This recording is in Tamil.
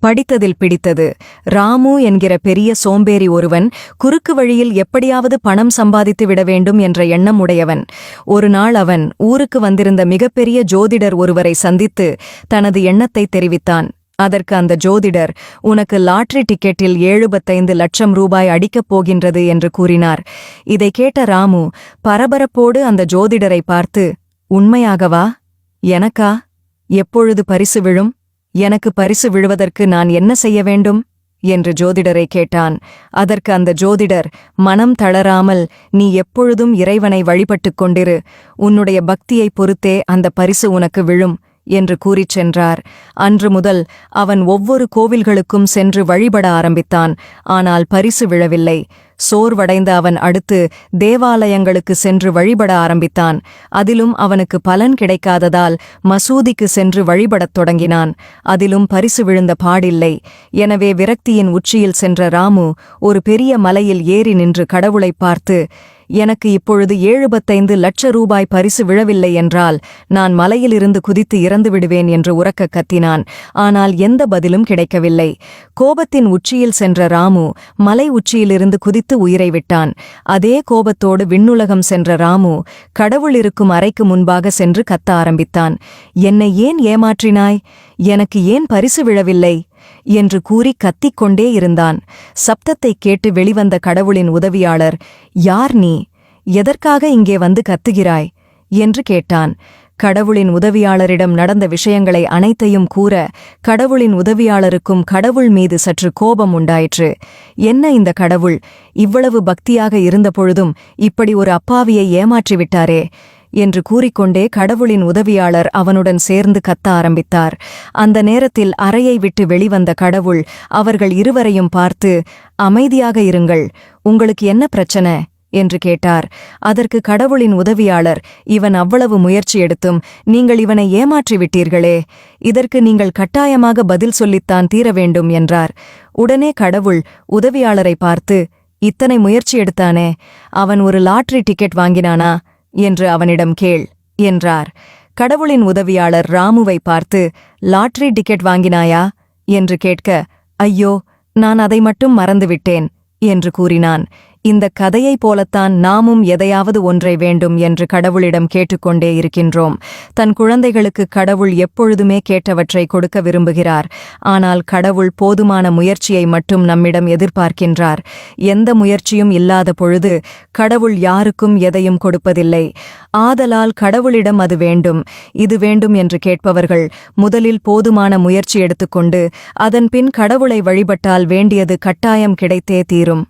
படித்ததில் பிடித்தது. ராமு என்கிற பெரிய சோம்பேறி ஒருவன் குறுக்கு வழியில் எப்படியாவது பணம் சம்பாதித்து விட வேண்டும் என்ற எண்ணம் உடையவன். ஒரு நாள் அவன் ஊருக்கு வந்திருந்த மிகப்பெரிய ஜோதிடர் ஒருவரை சந்தித்து தனது எண்ணத்தை தெரிவித்தான். அதற்கு அந்த ஜோதிடர் உனக்கு லாட்டரி டிக்கெட்டில் எழுபத்தைந்து லட்சம் ரூபாய் அடிக்கப் போகின்றது என்று கூறினார். இதை கேட்ட ராமு பரபரப்போடு அந்த ஜோதிடரை பார்த்து உண்மையாகவா? எனக்கா? எப்பொழுது பரிசு விழும்? எனக்கு பரிசு விழுவதற்கு நான் என்ன செய்ய வேண்டும்? என்று ஜோதிடரை கேட்டான். அதற்கு அந்த ஜோதிடர் மனம் தளராமல் நீ எப்பொழுதும் இறைவனை வழிபட்டுக் கொண்டிரு. உன்னுடைய பக்தியைப் பொறுத்தே அந்த பரிசு உனக்கு விழும். என்று கூறிச் சென்றார். அன்று முதல் அவன் ஒவ்வொரு கோவில்களுக்கும் சென்று வழிபட ஆரம்பித்தான். ஆனால் பரிசு விழவில்லை. சோர்வடைந்த அவன் அடுத்து தேவாலயங்களுக்கு சென்று வழிபட ஆரம்பித்தான். அதிலும் அவனுக்கு பலன் கிடைக்காததால் மசூதிக்கு சென்று வழிபடத் தொடங்கினான். அதிலும் பரிசு விழுந்த பாடில்லை. எனவே விரக்தியின் உச்சியில் சென்ற ராமு ஒரு பெரிய மலையில் ஏறி நின்று கடவுளைப் பார்த்து எனக்கு இப்பொழுது எழுபத்தைந்து லட்ச ரூபாய் பரிசு விழவில்லை என்றால் நான் மலையிலிருந்து குதித்து இறந்து விடுவேன் என்று உறக்க கத்தினான். ஆனால் எந்த பதிலும் கிடைக்கவில்லை. கோபத்தின் உச்சியில் சென்ற ராமு மலை உச்சியிலிருந்து குதித்து உயிரை விட்டான். அதே கோபத்தோடு விண்ணுலகம் சென்ற ராமு கடவுள் இருக்கும் அறைக்கு முன்பாக சென்று கத்த ஆரம்பித்தான். என்னை ஏன் ஏமாற்றினாய்? எனக்கு ஏன் பரிசு விழவில்லை? என்று கூறி கத்திக்கொண்டே இருந்தான். சப்தத்தைக் கேட்டு வெளிவந்த கடவுளின் உதவியாளர் யார் நீ? எதற்காக இங்கே வந்து கத்துகிறாய்? என்று கேட்டான். கடவுளின் உதவியாளரிடம் நடந்த விஷயங்களை அனைத்தையும் கூற கடவுளின் உதவியாளருக்கும் கடவுள் மீது சற்று கோபம் உண்டாயிற்று. என்ன இந்த கடவுள்? இவ்வளவு பக்தியாக இருந்தபொழுதும் இப்படி ஒரு அப்பாவியை ஏமாற்றிவிட்டாரே. என்று கூறிக்கொண்டே கடவுளின் உதவியாளர் அவனுடன் சேர்ந்து கத்த ஆரம்பித்தார். அந்த நேரத்தில் அறையை விட்டு வெளிவந்த கடவுள் அவர்கள் இருவரையும் பார்த்து அமைதியாக இருங்கள் உங்களுக்கு என்ன பிரச்சனை? என்று கேட்டார். அதற்கு கடவுளின் உதவியாளர் இவன் அவ்வளவு முயற்சி எடுத்தும் நீங்கள் இவனை ஏமாற்றி விட்டீர்களே இதற்கு நீங்கள் கட்டாயமாக பதில் சொல்லித்தான் தீர வேண்டும் என்றார். உடனே கடவுள் உதவியாளரை பார்த்து இத்தனை முயற்சி எடுத்தானே அவன் ஒரு லாட்டரி டிக்கெட் வாங்கினானா? என்று அவனிடம் கேள் என்றார். கடவுளின் உதவியாளர் ராமுவை பார்த்து லாட்டரி டிக்கெட் வாங்கினாயா? என்று கேட்க ஐயோ நான் அதை மட்டும் மறந்துவிட்டேன் என்று கூறினான். இந்த கதையைப் போலத்தான் நாமும் எதையாவது ஒன்றை வேண்டும் என்று கடவுளிடம் கேட்டுக்கொண்டே இருக்கின்றோம். தன் குழந்தைகளுக்கு கடவுள் எப்பொழுதுமே கேட்டவற்றை கொடுக்க விரும்புகிறார். ஆனால் கடவுள் போதுமான முயற்சியை மட்டும் நம்மிடம் எதிர்பார்க்கின்றார். எந்த முயற்சியும் இல்லாத பொழுது கடவுள் யாருக்கும் எதையும் கொடுப்பதில்லை. ஆதலால் கடவுளிடம் அது வேண்டும். இது வேண்டும் என்று கேட்பவர்கள் முதலில் போதுமான முயற்சி எடுத்துக்கொண்டு அதன்பின் கடவுளை வழிபட்டால் வேண்டியது கட்டாயம் கிடைத்தே தீரும்.